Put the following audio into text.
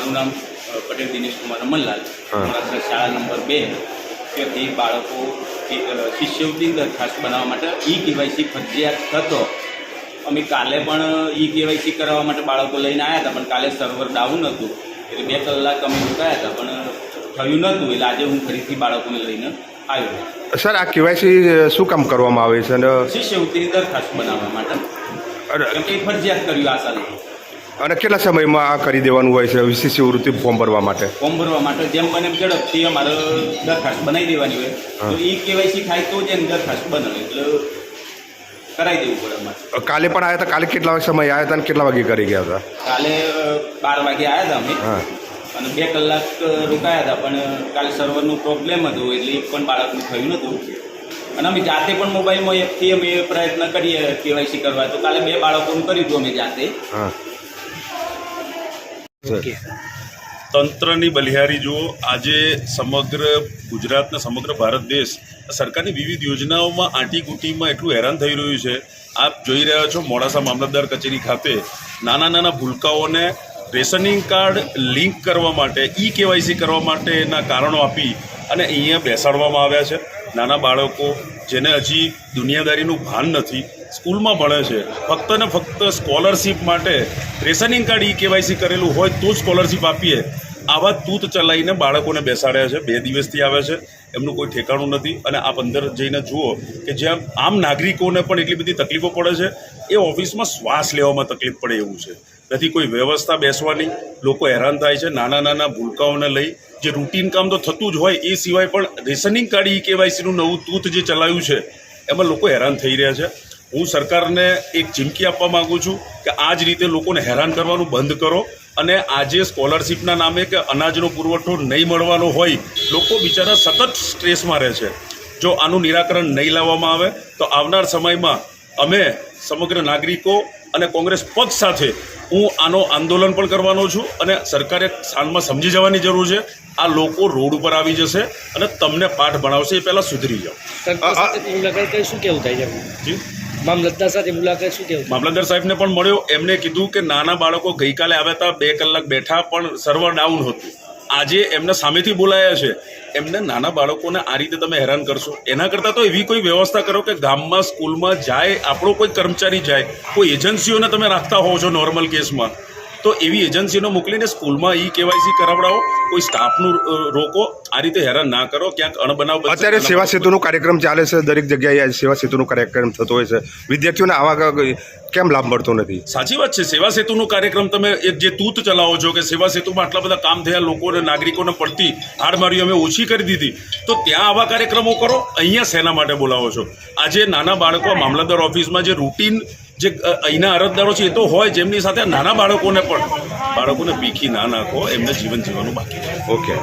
અમરલાલ રમણલાલ. મારા શાળા નંબર બે. ત્યાંથી બાળકો શિષ્યવૃત્તિ દરખાસ્ત બનાવવા માટે ઈ કેવાયસી ફરજિયાત થતો અમે કાલે પણ ઈ કેવાયસી કરાવવા માટે બાળકો લઈને આવ્યા હતા પણ કાલે સર્વર ડાઉન હતું. એટલે બે કલાક અમે રોકાયા હતા પણ થયું નહોતું. એટલે આજે હું ફરીથી બાળકોને લઈને આવ્યો સર આ કેવાયસી શું કામ કરવામાં આવે છે? અને શિષ્યવૃત્તિની દરખાસ્ત બનાવવા માટે. ફરજિયાત કર્યું આ સાલે. અને કેટલા સમયમાં આ કરી દેવાનું હોય છે? શિષ્યવૃત્તિ વૃત્તિ ફોર્મ ભરવા માટે? ફોર્મ ભરવા માટે જેમ બને ઝડપથી અમારે દરખાસ્ત બનાવી દેવાની હોય. તો એ કેવાયસી થાય તો જ એની દરખાસ્ત બને એટલે કરાવી દેવું પડે અમારે. કાલે પણ આવ્યા હતા? કાલે કેટલા સમય આવ્યા હતા અને કેટલા વાગે કરી ગયા હતા? કાલે બાર વાગે આવ્યા હતા અમે. હા. અને બે કલાક રોકાયા હતા પણ કાલે સર્વરનું પ્રોબ્લેમ હતું એટલે એક પણ બાળકનું થયું નહોતું અને અમે જાતે પણ મોબાઈલમાં એકથી અમે પ્રયત્ન કરીએ કેવાયસી કરવા. તો કાલે બે બાળકોનું કર્યું હતું અમે જાતે. તંત્રની બલિહારી જુઓ, આજે સમગ્ર ગુજરાત ને સમગ્ર ભારત દેશ સરકારની વિવિધ યોજનાઓમાં આંટીકૂટીમાં એટલું હેરાન થઈ રહ્યું છે. આપ જોઈ રહ્યા છો મોડાસા મામલતદાર કચેરી ખાતે નાના નાના ભૂલકાઓને રેશનિંગ કાર્ડ લિંક કરવા માટે ઈ કેવાયસી કરવા માટેના કારણો આપી અને અહીંયા બેસાડવામાં આવ્યા છે. નાના બાળકો જેને હજી દુનિયાદારીનું ભાન નથી, સ્કૂલમાં ભણે છે. ફક્ત ને ફક્ત સ્કોલરશીપ માટે રેશનિંગ કાર્ડ ઈ કેવાયસી કરેલું હોય તો સ્કોલરશીપ આપીએ. આવા તૂત ચલાવીને બાળકોને બેસાડ્યા છે. બે દિવસથી આવે છે. એમનું કોઈ ઠેકાણું નથી. અને આપ અંદર જઈને જુઓ કે જ્યાં આમ નાગરિકોને પણ એટલી બધી તકલીફો પડે છે, એ ઓફિસમાં શ્વાસ લેવામાં તકલીફ પડે એવું છે. નથી, કોઈ વ્યવસ્થા બેસવાની, લોકો હેરાન થાય છે, નાના નાના ભૂલકાઓને લઈ, જે રૂટીન કામ તો થતું જ હોય, એ સિવાય પણ રેશનિંગ કાર્ડ ઈ કેવાયસીનું નવું તૂથ જે ચલાવ્યું છે, એમાં લોકો હેરાન થઈ રહ્યા છે. હું સરકારને એક ચીમકી આપવા માગું છું કે આ જ રીતે લોકોને હેરાન કરવાનું બંધ કરો અને આજે સ્કોલરશીપના નામે કે અનાજનો પુરવઠો નહીં મળવાનો હોય, લોકો બિચારા સતત સ્ટ્રેસમાં રહે છે. જો આનું નિરાકરણ નહીં લાવવામાં આવે, તો આવનાર સમયમાં અમે સમગ્ર નાગરિકો અને કોંગ્રેસ પક્ષ સાથે હું આનો આંદોલન પણ કરવાનો છું અને સરકારે સ્થાનમાં સમજી જવાની જરૂર છે. આ લોકો રોડ ઉપર આવી જશે અને તમને પાઠ ભણાવશે એ પહેલાં સુધરી જાઓ. મુલાકાત શું કેવું થાય છે? મામલતદાર સાથે મુલાકાત શું કેવું? મામલતદાર સાહેબને પણ મળ્યો. એમને કીધું કે નાના બાળકો ગઈકાલે આવ્યા હતા બે કલાક બેઠા પણ સર્વર ડાઉન હતું. આજે એમના સામેથી બોલાયા છે. એમને નાના બાળકોને આ રીતે તમે હેરાન કરશો. એના કરતાં તો એવી કોઈ વ્યવસ્થા કરો કે ગામમાં, સ્કૂલમાં જાય, આપણો કોઈ કર્મચારી જાય, કોઈ એજન્સીઓને તમે રાખતા હોવ છો નોર્મલ કેસમાં તો એવી એજન્સીનો મોકલીને સ્કૂલમાં ઈ કેવાયસી કરાવડાવો. કોઈ સ્ટાફનું રોકો આ રીતે હેરાન ના કરો ક્યાંક અણબનાવ અત્યારે સેવા સેતુનો કાર્યક્રમ ચાલે છે દરેક જગ્યાએ સેવા સેતુનો કાર્યક્રમ થતો હોય છે. વિદ્યાર્થીઓને આવા કેમ લાભ મળતો નથી? સાચી વાત છે સેવા સેતુનો કાર્યક્રમ તમે એક જે તૂત ચલાવો છો કે સેવા સેતુમાં આટલા બધા કામ થયા લોકોને નાગરિકોને પડતી હાડમારી અમે ઓછી કરી દીધી તો ત્યાં આવા કાર્યક્રમો કરો અહીંયા શેના માટે બોલાવો છો? આજે નાના બાળકો મામલતદાર ઓફિસમાં જે રૂટીન જે અહીંના અરજદારો છે એ તો હોય જેમની સાથે નાના બાળકોને પણ. બાળકોને ભીખી ના નાખો, એમને જીવન જીવવાનું બાકી ઓકે